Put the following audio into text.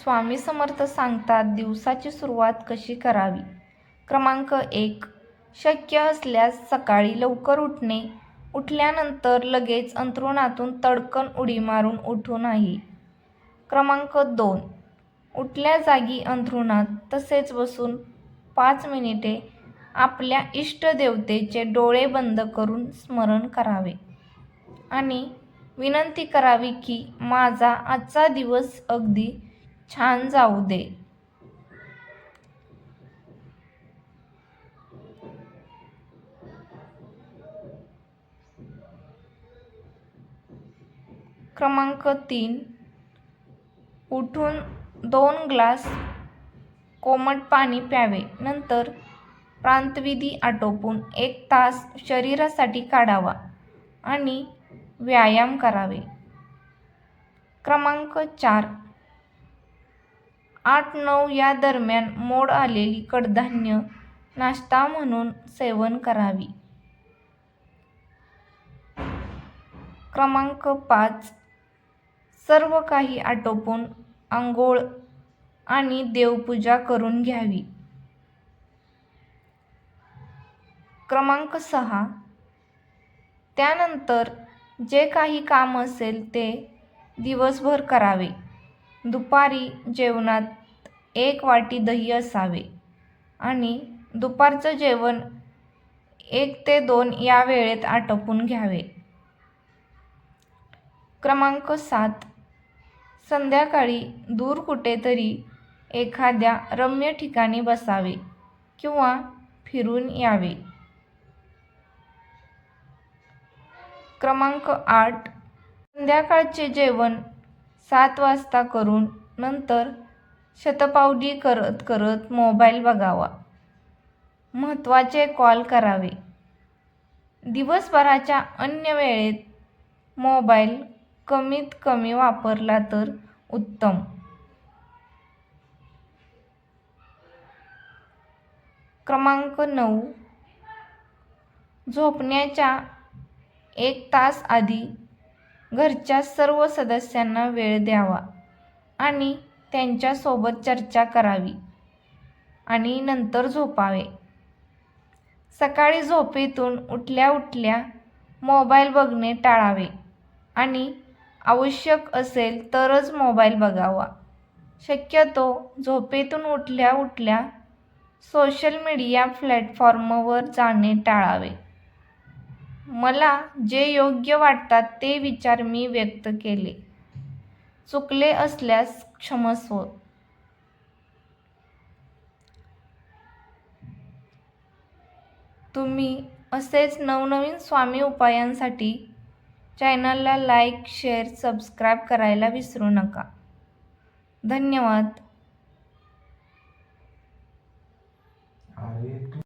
स्वामी समर्थ सांगतात दिवसाची सुरुवात कशी करावी? क्रमांक एक. शक्य असल्यास सकाळी लवकर उठणे. उठल्यानंतर लगेच अंथरुणातून तडकन उडी मारून उठू नाही. क्रमांक दोन. उठल्या जागी अंथरुणात तसेच बसून पाच मिनिटे आपल्या इष्टदेवतेचे डोळे बंद करून स्मरण करावे. आणि विनंती करावी की माझा आजचा दिवस अगदी छान जाऊ दे. क्रमांक तीन. उठून दोन ग्लास कोमट पाणी प्यावे. नंतर प्रांतविधी आटोपून एक तास शरीरासाठी काढावा आणि व्यायाम करावे. क्रमांक चार. आठ नऊ या दरम्यान मोड आलेली कडधान्य नाश्ता म्हणून सेवन करावी. क्रमांक पाच. सर्व काही आटोपून आंघोळ आणि देवपूजा करून घ्यावी. क्रमांक सहा. त्यानंतर जे काही काम असेल ते दिवसभर करावे. दुपारी जेवणात एक वाटी दही असावे आणि दुपारचं जेवण एक ते दोन या वेळेत आटोपून घ्यावे. क्रमांक सात. संध्याकाळी दूर कुठेतरी एखाद्या रम्य ठिकाणी बसावे किंवा फिरून यावे. क्रमांक आठ. संध्याकाळचे जेवण सात वाजता करून नंतर शतपावली करत करत मोबाईल बघावा. महत्त्वाचे कॉल करावे. दिवसभराच्या अन्य वेळेत मोबाईल कमीत कमी वापरला तर उत्तम. क्रमांक नऊ. झोपण्याच्या एक तास आधी घरच्या सर्व सदस्यांना वेळ द्यावा आणि त्यांच्यासोबत चर्चा करावी आणि नंतर झोपावे. सकाळी झोपेतून उठल्या उठल्या मोबाईल बघणे टाळावे आणि आवश्यक असेल तरच मोबाईल बघावा. शक्यतो झोपेतून उठल्या उठल्या सोशल मीडिया प्लॅटफॉर्मवर जाणे टाळावे. मला जे योग्य वाटतात ते विचार मी व्यक्त केले. चुकले असल्यास क्षमस्व. तुम्ही असेच नवनवीन स्वामी उपायांसाठी चॅनलला लाईक शेअर सबस्क्राईब करायला विसरू नका. धन्यवाद.